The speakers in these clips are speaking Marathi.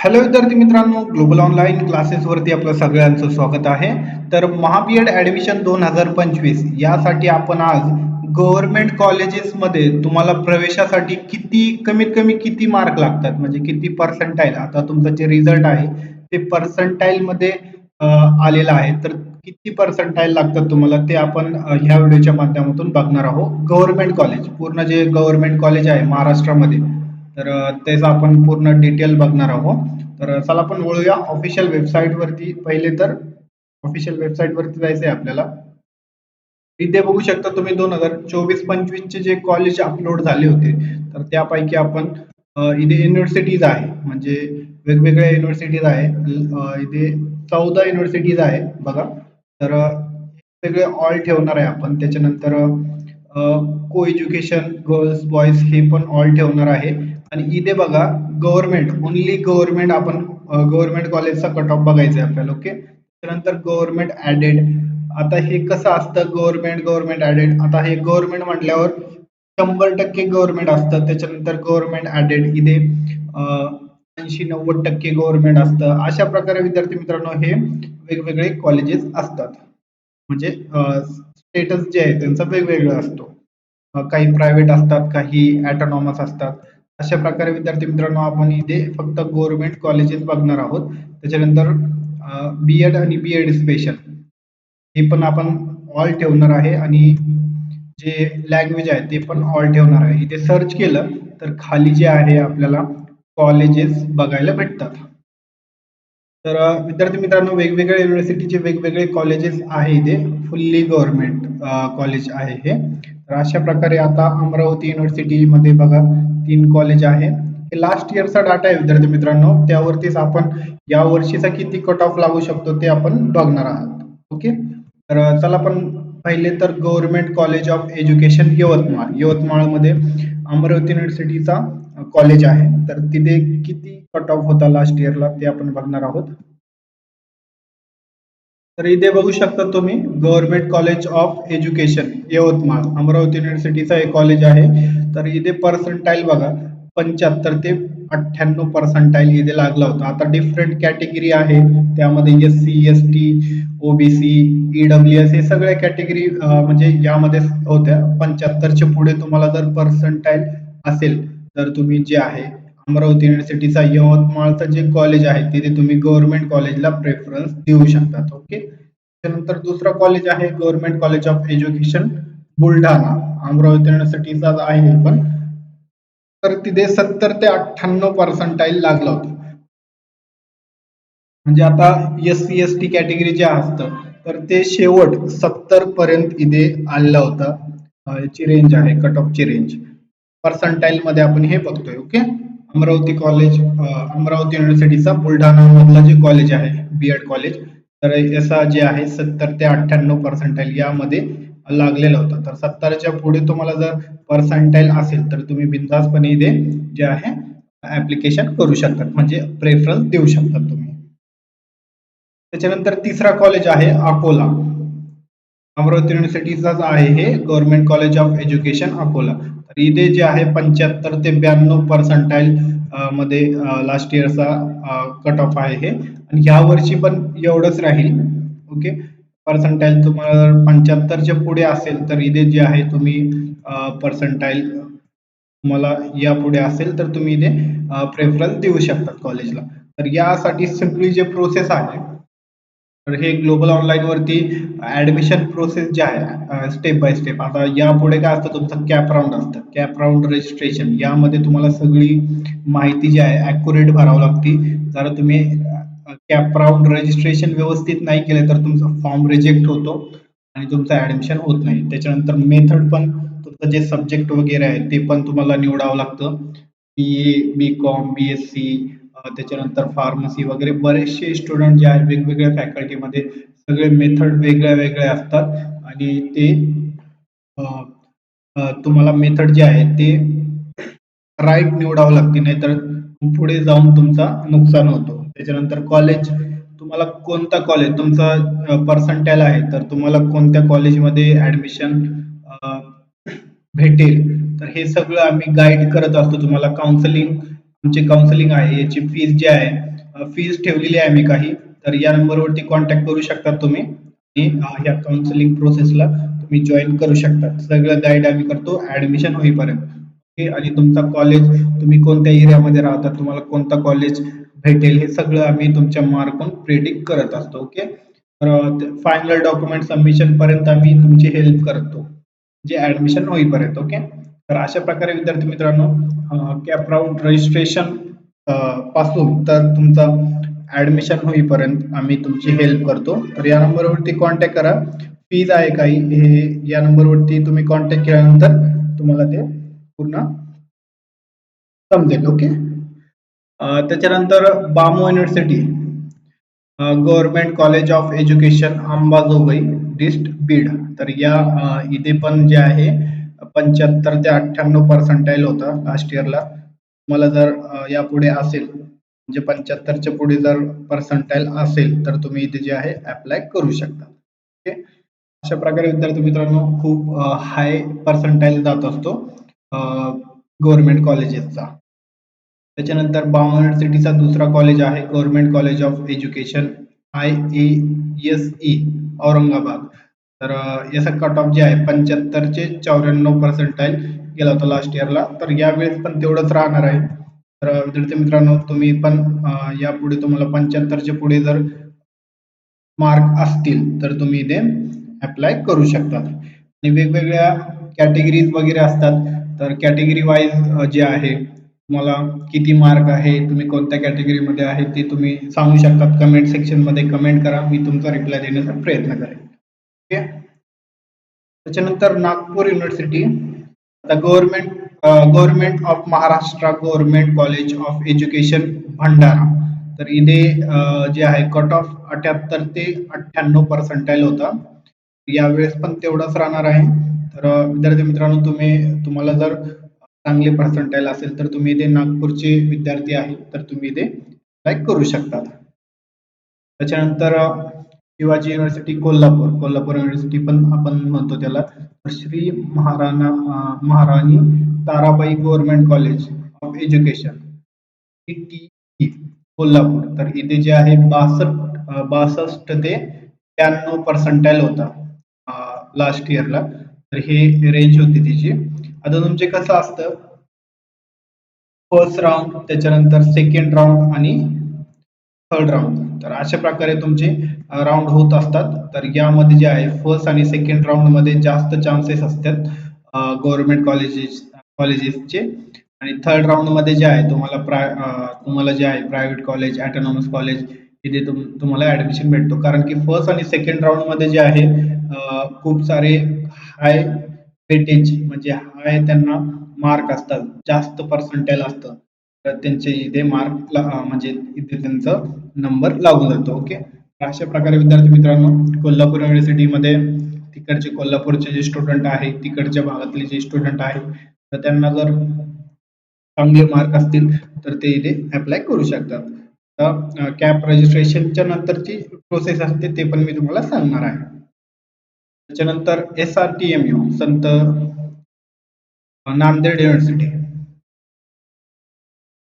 हॅलो विद्यार्थी मित्रांनो ग्लोबल ऑनलाईन क्लासेसवरती आपलं सगळ्यांचं स्वागत आहे. तर महाबीएड ॲडमिशन दोन हजार पंचवीस यासाठी आपण आज गव्हर्नमेंट कॉलेजेसमध्ये तुम्हाला प्रवेशासाठी किती कमीत कमी किती मार्क लागतात? म्हणजे किती पर्सेंटाईल आता तुमचं जे रिझल्ट आहे ते पर्सेंटाईलमध्ये आलेलं आहे. तर किती पर्सेंटाईल लागतात तुम्हाला? ते आपण ह्या व्हिडिओच्या माध्यमातून बघणार आहोत. गव्हर्नमेंट कॉलेज पूर्ण जे गव्हर्नमेंट कॉलेज आहे महाराष्ट्रामध्ये तर अ, त्याचं आपण पूर्ण डिटेल बघणार आहोत. तर चला आपण वळूया ऑफिशियल वेबसाईटवरती पहिले तर ऑफिशियल वेबसाईटवरती जायचं आहे आपल्याला. इथे बघू शकता तुम्ही दोन हजार चोवीस पंचवीसचे जे कॉलेज अपलोड झाले होते तर त्यापैकी आपण इथे युनिव्हर्सिटीज आहे. म्हणजे वेगवेगळ्या युनिव्हर्सिटीज आहे. इथे चौदा युनिव्हर्सिटीज आहे बघा. तर अ, सगळे ऑल ठेवणार आहे आपण. त्याच्यानंतर को एज्युकेशन गर्ल्स बॉईज हे पण ऑल ठेवणार आहे. आणि इथे बघा गव्हर्नमेंट ओनली गव्हर्नमेंट आपण गव्हर्नमेंट कॉलेजचा कट ऑफ बघायचा आहे आपल्याला ओके त्यानंतर गव्हर्नमेंट ऍडेड आता हे कसं असतं? गव्हर्नमेंट गव्हर्नमेंट ऍडेड आता हे गव्हर्नमेंट म्हटल्यावर शंभर टक्के गव्हर्नमेंट असतं. त्याच्यानंतर गव्हर्नमेंट ऍडेड इथे ऐंशी नव्वद टक्के गव्हर्नमेंट असतं. अशा प्रकारे विद्यार्थी मित्रांनो हे वेगवेगळे कॉलेजेस असतात. म्हणजे स्टेटस जे आहे त्यांचा वेगवेगळा असतो. काही प्रायव्हेट असतात काही ॲटोनॉमस असतात. अशा प्रकारे विद्यार्थी मित्रांनो आपण इथे फक्त गव्हर्नमेंट कॉलेजेस बघणार आहोत. त्याच्यानंतर बी एड आणि बी एड स्पेशल हे पण आपण ऑल ठेवणार आहे आणि जे लँग्वेज आहे ते पण ऑल ठेवणार आहे. इथे सर्च केलं तर खाली जे आहे आपल्याला कॉलेजेस बघायला भेटतात. तर विद्यार्थी मित्रांनो वेगवेगळ्या युनिव्हर्सिटीचे वेगवेगळे कॉलेजेस आहे इथे. फुल्ली गव्हर्नमेंट कॉलेज आहे हे. तर अशा प्रकारे आता अमरावती युनिव्हर्सिटीमध्ये बघा तीन कॉलेज आहे. हे लास्ट इयरचा डाटा आहे विद्यार्थी मित्रांनो. त्यावरतीच आपण या वर्षीचा किती कट ऑफ लागू शकतो ते आपण बघणार आहोत. ओके तर चला आपण पहिले तर government college of education Yavatmal. यवतमाळमध्ये अमरावती युनिव्हर्सिटीचा कॉलेज आहे. तर तिथे किती कट ऑफ होता लास्ट इयरला ते आपण बघणार आहोत. तर इथे बघू शकता तुम्ही government college of education Yavatmal Amravati युनिव्हर्सिटीचा एक कॉलेज आहे. तर इथे पर्सेंटाईल बघा पंच्याहत्तर ते अठ्ठ्याण्णव पर्सेंटाईल इथे लागला होता. आता डिफरंट कॅटेगरी आहे. त्यामध्ये S C S T OBC EW S हे सगळ्या कॅटेगरी म्हणजे यामध्ये होत्या. पंच्याहत्तरच्या पुढे तुम्हाला जर पर्सेंटाईल असेल तर तुम्ही जे आहे अमरावती युनिव्हर्सिटीचा यवतमाळचं जे कॉलेज आहे तिथे तुम्ही गव्हर्नमेंट कॉलेजला प्रेफरन्स देऊ शकतात ओके त्यानंतर दुसरं कॉलेज आहे government college of education Buldhana. Amravati युनिव्हर्सिटीचा आहे पण. तर तिथे सत्तर ते अठ्ठ्याण्णव पर्सेंटाईल लागला होता. म्हणजे आता S C S T category जे असतं तर ते शेवट सत्तर पर्यंत इथे आलेला होता. याची रेंज आहे कट ऑफची रेंज पर्सेंटाईल मध्ये आपण हे बघतोय ओके अमरावती कॉलेज अमरावती युनिव्हर्सिटीचा बुलढाणा मधला जे कॉलेज आहे बी एड कॉलेज तर याचा जे आहे सत्तर ते अठ्ठ्याण्णव पर्सेंटाईल यामध्ये लागलेला होता. तर सत्तरच्या पुढे तुम्हाला जर पर्सेंटाईल असेल तर तुम्ही बिंदासपणे इथे जे आहे ऍप्लिकेशन करू शकतात म्हणजे प्रेफरन्स देऊ शकतात तुम्ही. त्याच्यानंतर तिसरा कॉलेज आहे अकोला. अमरावती युनिव्हर्सिटीचाच आहे हे government college of education Akola. तर इथे जे आहे पंच्याहत्तर ते ब्याण्णव पर्सेंटाईल मध्ये लास्ट इयरचा कट ऑफ आहे हे. आणि ह्या वर्षी पण एवढंच राहील. ओके पर्सेंटाईल तुम्हाला जर पंच्याहत्तरच्या पुढे असेल तर इथे जे आहे तुम्ही पर्सेंटाईल तुम्हाला यापुढे असेल तर तुम्ही इथे प्रेफरन्स देऊ शकतात कॉलेजला तर यासाठी सिम्पली जे प्रोसेस आहे तर हे ग्लोबल ऑनलाईन वरती ऍडमिशन प्रोसेस जे आहे स्टेप बाय स्टेप आता यापुढे काय असतं तुमचं? कॅप राऊंड असतं. कॅप राऊंड रजिस्ट्रेशन यामध्ये तुम्हाला सगळी माहिती जी आहे ऍक्युरेट भरावं लागते. जर तुम्ही कॅप राऊंड रजिस्ट्रेशन व्यवस्थित नाही केले तर तुमचा फॉर्म रिजेक्ट होतो आणि तुमचं ऍडमिशन होत नाही. त्याच्यानंतर मेथड पण तुमचं जे सब्जेक्ट वगैरे आहे ते पण तुम्हाला निवडावं लागतं. B A B com B S C त्याच्यानंतर फार्मसी वगैरे बरेचसे स्टुडंट जे आहेत वेगवेगळ्या फॅकल्टीमध्ये सगळे मेथड वेगळ्या वेगळ्या असतात. आणि ते तुम्हाला मेथड जे आहे ते राईट निवडावं लागते नाहीतर पुढे जाऊन तुमचा नुकसान होतो. त्याच्यानंतर कॉलेज तुम्हाला कोणता कॉलेज तुमचा पर्सेंटाईल आहे तर तुम्हाला कोणत्या कॉलेजमध्ये ऍडमिशन भेटेल? तर हे सगळं आम्ही गाईड करत असतो तुम्हाला काउन्सिलिंग आमची काउन्सिलिंग आहे याची फीस जी आहे फीज ठेवलेली आहे मी काही. तर या नंबरवरती कॉन्टॅक्ट करू शकता तुम्ही आणि या काउन्सिलिंग प्रोसेसला तुम्ही जॉईन करू शकता. सगळं गाईड आम्ही करतो ऍडमिशन होईपर्यंत. ओके आणि तुमचा कॉलेज तुम्ही कोणत्या एरियामध्ये राहता तुम्हाला कोणता कॉलेज भेटेल हे सगळं आम्ही तुमच्या मार्कून प्रिडिक्ट करत असतो. ओके तर फायनल डॉक्युमेंट सबमिशन पर्यंत आम्ही तुमची हेल्प करतो. जे ऍडमिशन होईपर्यंत. ओके तर अशा प्रकारे विद्यार्थी मित्रांनो कॅप राऊंड रजिस्ट्रेशनपासून तर तुमचा ऍडमिशन होईपर्यंत आम्ही तुमची हेल्प करतो. तर या नंबरवरती कॉन्टॅक्ट करा. फीज आहे काही हे या नंबरवरती तुम्ही कॉन्टॅक्ट केल्यानंतर तुम्हाला ते पूर्ण समजेल ओके त्याच्यानंतर BAMU university government college of education Ambajogai dist Beed तर या इथे पण जे आहे पंच्याहत्तर ते अठ्ठ्याण्णव पर्सेंटाईल होता लास्ट इयरला तुम्हाला जर यापुढे असेल म्हणजे पंच्याहत्तरच्या पुढे जर पर्सेंटाईल असेल तर तुम्ही इथे जे आहे अप्लाय करू शकता. ओके अशा प्रकारे विद्यार्थी मित्रांनो खूप हाय पर्सेंटाईल जात असतो गव्हर्नमेंट कॉलेजेसचा त्याच्यानंतर बामा युनिव्हर्सिटीचा दुसरा कॉलेज आहे government college of education I A S E Aurangabad. तर याचा कट ऑफ जे आहे पंच्याहत्तरचे चौऱ्याण्णव पर्सेंटाईल गेला होता लास्ट इयरला तर यावेळेस पण तेवढंच राहणार आहे. तर विद्यार्थी मित्रांनो तुम्ही पण यापुढे तुम्हाला पंच्याहत्तरच्या पुढे जर मार्क असतील तर तुम्ही इथे अप्लाय करू शकतात आणि वेगवेगळ्या कॅटेगरीज वगैरे असतात. तर कॅटेगरी वाईज जे आहे तुम्हाला किती मार्क आहे तुम्ही कोणत्या कॅटेगरीमध्ये आहे ते तुम्ही सांगू शकतात. कमेंट सेक्शनमध्ये कमेंट करा. मी तुमचा रिप्लाय देण्याचा प्रयत्न करेन. त्याच्यानंतर नागपूर युनिव्हर्सिटी आता government government of Maharashtra government college of education Bhandara. तर इथे जे आहे कट ऑफ अठ्याहत्तर ते अठ्ठ्याण्णव पर्सेंटाईल होता. यावेळेस पण तेवढाच राहणार आहे. तर विद्यार्थी मित्रांनो तुम्ही तुम्हाला जर चांगले पर्सेंटाईल असेल तर तुम्ही इथे नागपूरचे विद्यार्थी आहे तर तुम्ही इथे लाईक करू शकतात. त्याच्यानंतर शिवाजी युनिव्हर्सिटी कोल्हापूर. कोल्हापूर युनिव्हर्सिटी पण आपण म्हणतो त्याला. Shri Maharana Maharani Tarabai government college of education Kolhapur. तर इथे जे आहे बासष्ट बासष्ट ते त्र्याण्णव पर्सेंटाईल होता लास्ट इयरला तर हे रेंज होती तिची. आता तुमचे कसं असतं? फर्स्ट राऊंड त्याच्यानंतर सेकंड राऊंड आणि थर्ड राऊंड तर अशा प्रकारे तुमचे राऊंड होत असतात. तर यामध्ये जे आहे फर्स्ट आणि सेकंड राऊंडमध्ये जास्त चान्सेस असतात गव्हर्नमेंट कॉलेजेस कॉलेजेसचे आणि थर्ड राऊंडमध्ये जे आहे तुम्हाला प्राय तुम्हाला जे आहे प्रायव्हेट कॉलेज ॲटोनॉमस कॉलेज इथे तुम तुम्हाला ऍडमिशन भेटतो. कारण की फर्स्ट आणि सेकंड राऊंडमध्ये जे आहे खूप सारे हाय वेटेज म्हणजे हाय त्यांना मार्क असतात. जास्त पर्सेंटेल असतं. तर त्यांचे इथे मार्क म्हणजे इथे त्यांचा नंबर लागून जातो ओके अशा प्रकारे विद्यार्थी मित्रांनो कोल्हापूर युनिव्हर्सिटीमध्ये तिकडचे कोल्हापूरचे जे स्टुडंट आहे तिकडच्या भागातले जे स्टुडंट आहे तर त्यांना जर चांगले मार्क असतील तर ते इथे अप्लाय करू शकतात. तर कॅप रजिस्ट्रेशनच्या नंतरची प्रोसेस असते ते पण मी तुम्हाला सांगणार आहे. त्याच्यानंतर S R T M U Sant Nanded university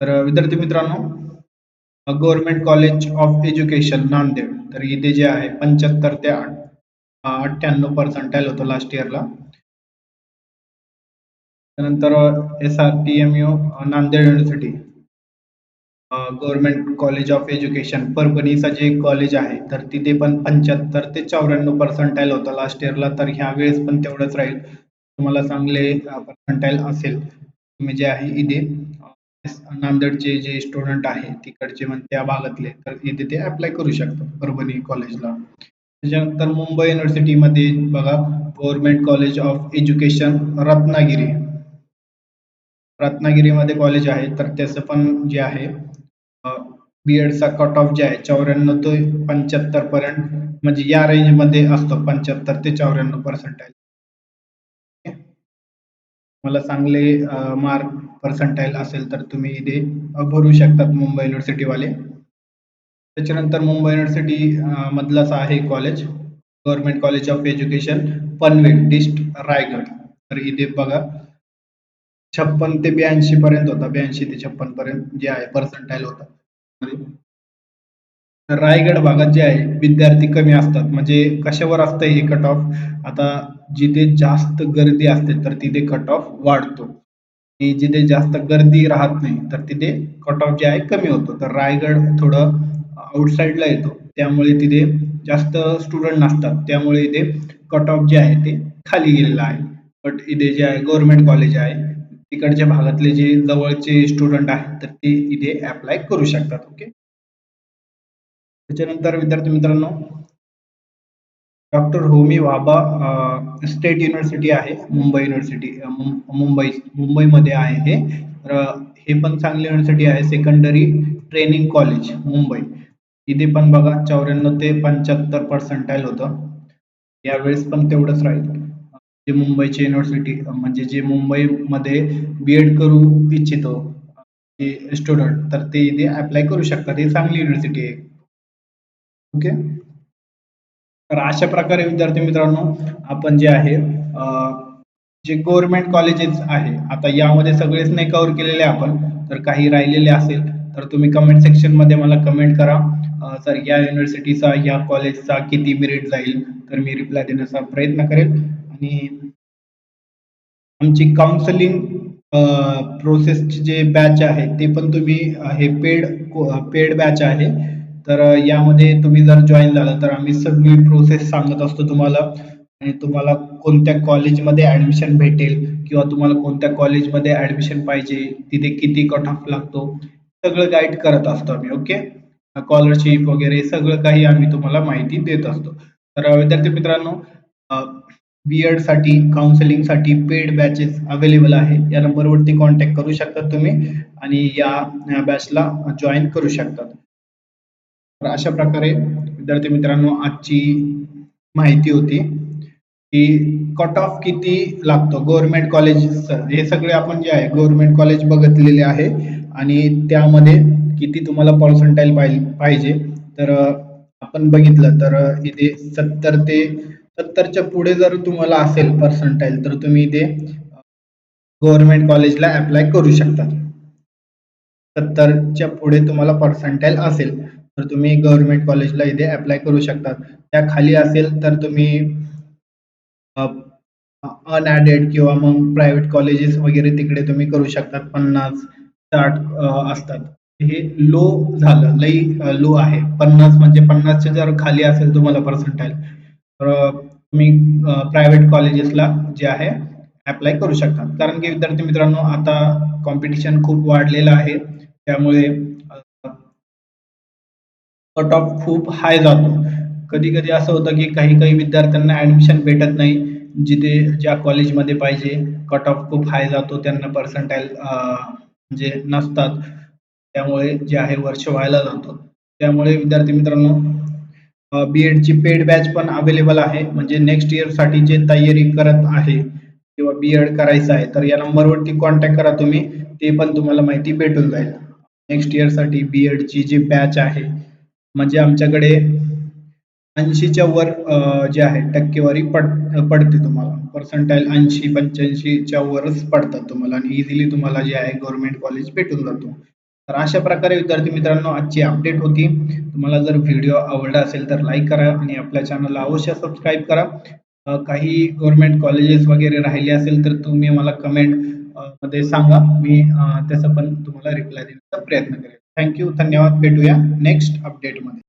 तर विद्यार्थी मित्रांनो government college of education Nanded. तर इथे जे आहे पंच्याहत्तर ते अठ्ठ्याण्णव पर्सेंटाईल होतं लास्ट इयरला त्यानंतर S R T M U Nanded university government college of education परभणीचा जे कॉलेज आहे तर तिथे पण पंच्याहत्तर ते चौऱ्याण्णव पर्सेंटाईल होता लास्ट इयरला तर ह्या वेळेस पण तेवढंच राहील. तुम्हाला चांगले पर्सेंटाईल असेल. तुम्ही जे आहे इथे नांदेडचे जे स्टुडंट आहे तिकडचे म्हणजे त्या भागातले तर इथे ते अप्लाय करू शकतात परभणी कॉलेजला त्याच्यानंतर मुंबई युनिव्हर्सिटीमध्ये बघा government college of education Ratnagiri. रत्नागिरीमध्ये कॉलेज आहे तर त्याचं पण जे आहे बी एडचा कट ऑफ जे आहे चौऱ्याण्णव ते पंच्याहत्तर पर्यंत म्हणजे या रेंजमध्ये असतो पंच्याहत्तर ते चौऱ्याण्णव पर्सेंटाईल मला चांगले मार्क पर्सेंटाईल असेल तर तुम्ही इथे भरू शकतात मुंबई युनिव्हर्सिटीवाले त्याच्यानंतर मुंबई युनिव्हर्सिटी मधलाच आहे college government college of education Panvel dist Raigad. तर इथे बघा छप्पन ते ब्याऐंशी पर्यंत होता ब्याऐंशी ते छप्पन पर्यंत जे आहे पर्सेंटाईल होता. रायगड भागात जे आहे विद्यार्थी कमी असतात. म्हणजे कशावर असतं हे कट ऑफ आता जिथे जास्त गर्दी असते तर तिथे कट ऑफ वाढतो. आणि जिथे जास्त गर्दी राहत नाही तर तिथे कट ऑफ जे आहे कमी होतो. तर रायगड थोडं आउटसाईडला येतो. त्यामुळे तिथे जास्त स्टुडंट नसतात. त्यामुळे इथे कट ऑफ जे आहे ते खाली गेलेलं आहे. बट इथे जे आहे गव्हर्नमेंट कॉलेज आहे तिकडच्या भागातले जे जवळचे स्टुडंट आहेत तर ते इथे अप्लाय करू शकतात. ओके त्याच्यानंतर विद्यार्थी मित्रांनो doctor Homi Bhabha state university आहे मुंबई युनिव्हर्सिटी मुंबई मुंबईमध्ये आहे हे. तर हे पण चांगली युनिव्हर्सिटी आहे सेकंडरी ट्रेनिंग कॉलेज मुंबई. इथे पण बघा चौऱ्याण्णव ते पंच्याहत्तर पर्सेंटाईल होतं. यावेळेस पण तेवढंच राहील. जे मुंबईची युनिव्हर्सिटी म्हणजे जे मुंबईमध्ये बी एड करू इच्छितो स्टुडंट तर ते इथे अप्लाय करू शकतात. हे चांगली युनिव्हर्सिटी आहे. ओके? तर अशा प्रकारे विद्यार्थी मित्रांनो आपण जे आहे जे गव्हर्नमेंट कॉलेजेस आहे आता यामध्ये सगळेच नाही कव्हर केलेले आपण तर काही राहिलेले असेल तर तुम्ही कमेंट सेक्शनमध्ये मला कमेंट करा. सर या युनिव्हर्सिटीचा या कॉलेजचा किती मेरिट जाईल तर मी रिप्लाय देण्याचा प्रयत्न करेल. आणि आमची काउन्सलिंग प्रोसेसचे जे बॅच आहे ते पण तुम्ही हे पेड पेड बॅच आहे. तर यामध्ये तुम्ही जर जॉईन झाला तर आम्ही सगळी प्रोसेस सांगत असतो तुम्हाला. आणि तुम्हाला कोणत्या कॉलेजमध्ये ॲडमिशन भेटेल किंवा तुम्हाला कोणत्या कॉलेजमध्ये ॲडमिशन पाहिजे तिथे किती कट ऑफ लागतो सगळं गाईड करत असतो आम्ही ओके स्कॉलरशिप वगैरे सगळं काही आम्ही तुम्हाला माहिती देत असतो. तर विद्यार्थी मित्रांनो बी एडसाठी काउन्सिलिंगसाठी पेड बॅचेस अवेलेबल आहे या नंबरवरती कॉन्टॅक्ट करू शकतात तुम्ही आणि या बॅचला जॉईन करू शकतात तर अशा प्रकारे विद्यार्थी मित्रांनो आजची माहिती होती की कट ऑफ किती लागतो? गव्हर्नमेंट कॉलेज हे सगळे आपण जे आहे गव्हर्नमेंट कॉलेज बघितलेले आहे आणि त्यामध्ये किती तुम्हाला पर्सेंटाईल पाहिजे. तर आपण बघितलं तर इथे सत्तर ते सत्तरच्या पुढे जर तुम्हाला असेल पर्सेंटाईल तर तुम्ही इथे गव्हर्नमेंट कॉलेजला अप्लाय करू शकता. सत्तरच्या पुढे तुम्हाला पर्सेंटाईल असेल. तर तुम्ही गव्हर्नमेंट कॉलेजला इथे अप्लाय करू शकता त्या खाली असेल तर तुम्ही अनॲडेड किंवा मग प्रायव्हेट कॉलेजेस वगैरे तिकडे तुम्ही करू शकतात. पन्नास साठ असतात. हे लो झालं लई लो आहे. पन्नास म्हणजे पन्नासच्या जर खाली असेल तुम्हाला पर्सेंटाईल तर तुम्ही प्रायव्हेट कॉलेजेसला जे आहे अप्लाय करू शकता कारण की विद्यार्थी मित्रांनो आता कॉम्पिटिशन खूप वाढलेलं आहे. त्यामुळे कट ऑफ खूप हाय जातो. कधी कधी असं होतं की काही काही विद्यार्थ्यांना ऍडमिशन भेटत नाही जिथे ज्या कॉलेजमध्ये पाहिजे कट ऑफ खूप हाय जातो त्यांना पर्सेंटाईल म्हणजे नसतात. त्यामुळे जे आहे वर्ष व्हायला जातो. त्यामुळे विद्यार्थी मित्रांनो बी एडची पेड बॅच पण अवेलेबल आहे. म्हणजे नेक्स्ट इयरसाठी जे तयारी करत आहे किंवा बी एड करायचं आहे तर या नंबरवरती कॉन्टॅक्ट करा तुम्ही. ते पण तुम्हाला माहिती भेटून जाईल. नेक्स्ट इयरसाठी बी एडची जी बॅच आहे म्हणजे आमच्याकडे ऐंशीच्या वर जे आहे टक्केवारी पड पडते तुम्हाला. पर्सेंटाईल ऐंशी पंच्याऐंशीच्या वरच पडतात तुम्हाला आणि इझिली तुम्हाला जे आहे गव्हर्नमेंट कॉलेज भेटून जातो. तर अशा प्रकारे विद्यार्थी मित्रांनो आजची अपडेट होती. तुम्हाला जर व्हिडिओ आवडला असेल तर लाईक करा आणि आपल्या चॅनलला अवश्य सबस्क्राईब करा. काही गव्हर्नमेंट कॉलेजेस वगैरे राहिले असेल तर तुम्ही मला कमेंटमध्ये सांगा. मी त्याचा पण तुम्हाला रिप्लाय देण्याचा प्रयत्न करेन. थँक्यू धन्यवाद. भेटूया नेक्स्ट अपडेटमध्ये